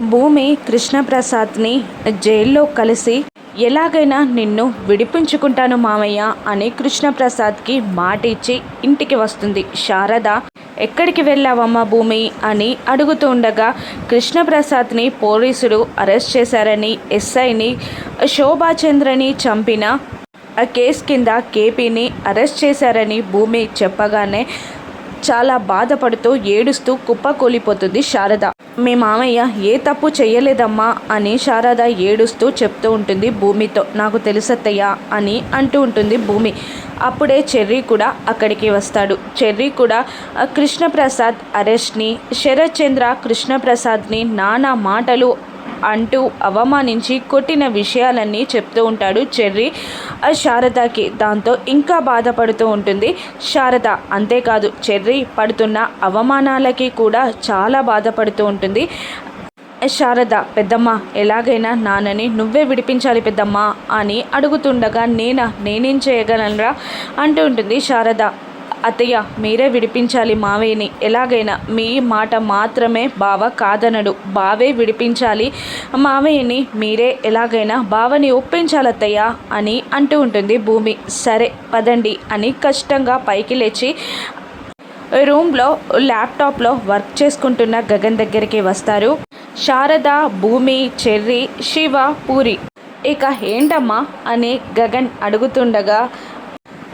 భూమి కృష్ణప్రసాద్ని జైల్లో కలిసి ఎలాగైనా నిన్ను విడిపించుకుంటాను మామయ్య అని కృష్ణప్రసాద్కి మాట ఇచ్చి ఇంటికి వస్తుంది. శారద ఎక్కడికి వెళ్ళావమ్మా భూమి? అని అడుగుతూ ఉండగా కృష్ణప్రసాద్ని పోలీసులు అరెస్ట్ చేశారని ఎస్ఐని శోభాచంద్రని చంపిన ఆ కేసు కింద కేపీని అరెస్ట్ చేశారని భూమి చెప్పగానే చాలా బాధపడుతూ ఏడుస్తూ కుప్పకూలిపోతుంది శారద. మీ మామయ్య ఏ తప్పు చేయలేదమ్మా అని శారద ఏడుస్తూ చెప్తూ ఉంటుంది భూమితో. నాకు తెలుసత్తయ్యా అని అంటూ ఉంటుంది భూమి. అప్పుడే చెర్రీ కూడా అక్కడికి వస్తాడు. చెర్రీ కూడా కృష్ణప్రసాద్ అరెస్ట్ని శరత్ చంద్ర కృష్ణప్రసాద్ని నానా మాటలు అంటూ అవమానించి కొట్టిన విషయాలన్నీ చెప్తూ ఉంటాడు చెర్రీ. ఆ శారదకి దాంతో ఇంకా బాధపడుతూ ఉంటుంది. శారద అంతేకాదు చెర్రీ పడుతున్న అవమానాలకి కూడా చాలా బాధపడుతూ ఉంటుంది. శారద పెద్దమ్మ ఎలాగైనా నాన్నని నువ్వే విడిపించాలి పెద్దమ్మ అని అడుగుతుండగా నేనా? నేనేం చేయగలనరా అంటూ ఉంటుంది శారద. అత్తయ్య మీరే విడిపించాలి మావయ్యని. ఎలాగైనా మీ మాట మాత్రమే బావ కాదనడు. బావే విడిపించాలి మావయ్యని. మీరే ఎలాగైనా బావని ఒప్పించాలి అత్తయ్య అని అంటూ ఉంటుంది భూమి. సరే పదండి అని కష్టంగా పైకి లేచి రూమ్లో ల్యాప్టాప్లో వర్క్ చేసుకుంటున్న గగన్ దగ్గరికి వస్తారు. శారద భూమి చెర్రి శివ పూరి. ఇక ఏంటమ్మా అని గగన్ అడుగుతుండగా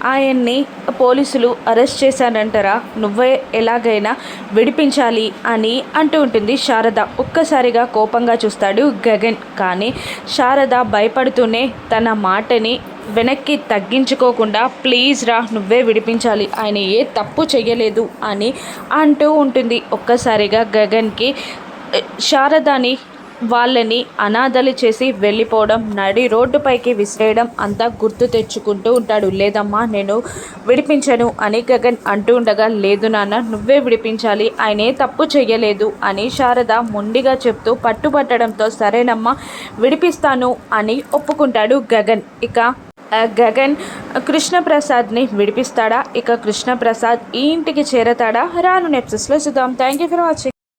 ఆయన్ని పోలీసులు అరెస్ట్ చేశానంటారా నువ్వే ఎలాగైనా విడిపించాలి అని అంటూ ఉంటుంది శారద. ఒక్కసారిగా కోపంగా చూస్తాడు గగన్. కానీ శారద భయపడుతూనే తన మాటని వెనక్కి తగ్గించుకోకుండా ప్లీజ్ రా నువ్వే విడిపించాలి. ఆయన ఏ తప్పు చేయలేదు అని అంటూ ఉంటుంది ఒక్కసారిగా గగన్కి. శారదని వాళ్ళని అనాథలు చేసి వెళ్ళిపోవడం నడి రోడ్డుపైకి విసిరేయడం అంతా గుర్తు తెచ్చుకుంటూ ఉంటాడు. లేదమ్మా నేను విడిపించను అని గగన్ అంటూ ఉండగా లేదు నాన్న నువ్వే విడిపించాలి ఆయనే తప్పు చేయలేదు అని శారద మొండిగా చెప్తూ పట్టుబట్టడంతో సరేనమ్మా విడిపిస్తాను అని ఒప్పుకుంటాడు గగన్. ఇక గగన్ కృష్ణప్రసాద్ని విడిపిస్తాడా? ఇక కృష్ణప్రసాద్ ఈ ఇంటికి చేరతాడా? రాను నెప్సెస్లో చూద్దాం. Thank you for watching